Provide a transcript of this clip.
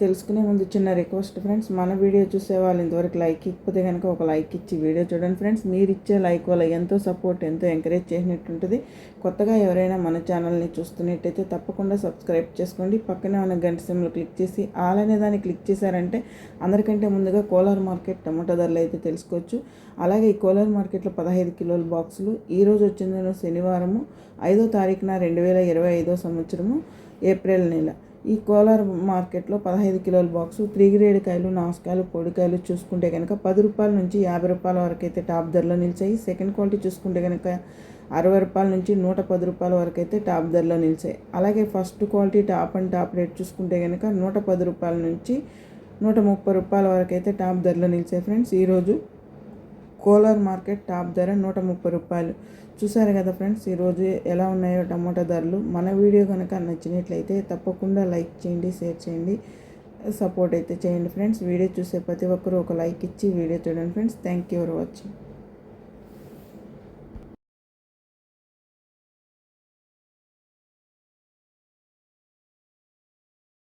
తెలుసుకునే ముందు చిన్న రిక్వెస్ట్ ఫ్రెండ్స్ మన వీడియో చూసే వాళ్ళు ఇంతవరకు లైక్ ఇకపోతే కనుక ఒక లైక్ ఇచ్చి వీడియో చూడండి ఫ్రెండ్స్. మీరు ఇచ్చే లైక్ వల్ల ఎంతో సపోర్ట్ ఎంతో ఎంకరేజ్ చేసినట్టుంటుంది. కొత్తగా ఎవరైనా మన ఛానల్ని చూస్తున్నట్టయితే తప్పకుండా సబ్స్క్రైబ్ చేసుకోండి. పక్కనే ఉన్న గంట సిమ్లో క్లిక్ చేసి ఆల్ అనే దాన్ని క్లిక్ చేశారంటే అందరికంటే ముందుగా కోలార్ మార్కెట్ టమాటో ధరలు అయితే తెలుసుకోవచ్చు. అలాగే ఈ కోలార్ మార్కెట్లో పదహైదు కిలోల బాక్సులు ఈరోజు వచ్చింది శనివారము ఐదో తారీఖున రెండు వేల ఇరవై ఐదో సంవత్సరము ఏప్రిల్ నెల. ఈ కోలార్ మార్కెట్లో పదహైదు కిలోల బాక్సు త్రీ గ్రేడ్ కాయలు నాసుకాయలు పొడికాయలు చూసుకుంటే కనుక పది రూపాయల నుంచి యాభై రూపాయల వరకు అయితే టాప్ ధరలో నిలిచాయి. సెకండ్ క్వాలిటీ చూసుకుంటే కనుక అరవై రూపాయల నుంచి నూట పది రూపాయల వరకు అయితే టాప్ ధరలో నిలిచాయి. అలాగే first quality top and top rate చూసుకుంటే కనుక నూట పది రూపాయల నుంచి నూట ముప్పై రూపాయల వరకు అయితే టాప్ ధరలో నిలిచాయి ఫ్రెండ్స్. ఈరోజు కోలార్ మార్కెట్ టాప్ ధర నూట ముప్పై రూపాయలు. చూసారు కదా ఫ్రెండ్స్ ఈరోజు ఎలా ఉన్నాయో టమాటా ధరలు. మన వీడియో కనుక నచ్చినట్లయితే తప్పకుండా లైక్ చేయండి షేర్ చేయండి సపోర్ట్ అయితే చేయండి ఫ్రెండ్స్. వీడియో చూసే ప్రతి ఒక్కరూ ఒక లైక్ ఇచ్చి వీడియో చూడండి friends. Thank you for watching.